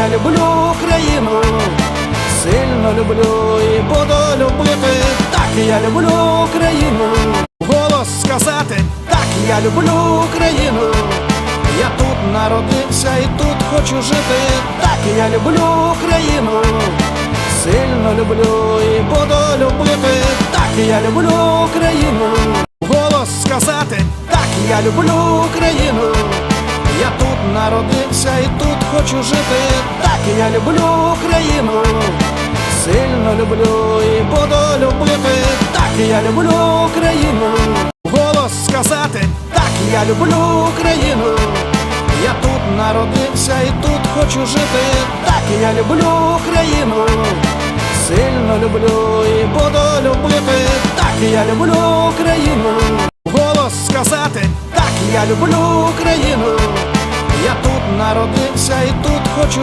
я люблю Україну, сильно люблю і буду любити, так я люблю Україну, голос сказати, так я люблю Україну, я тут народився і тут хочу жити, так я люблю Україну, сильно люблю і буду любити, так я люблю Україну, голос сказати, так я люблю Україну. Я тут народився і тут хочу жити, так я люблю Україну, сильно люблю і буду любити, так я люблю Україну, голос сказати, так я люблю Україну, я тут народився і тут хочу жити, так я люблю Україну, сильно люблю і буду любити, так я люблю Україну, голос сказати, так я люблю Україну. Народився і тут хочу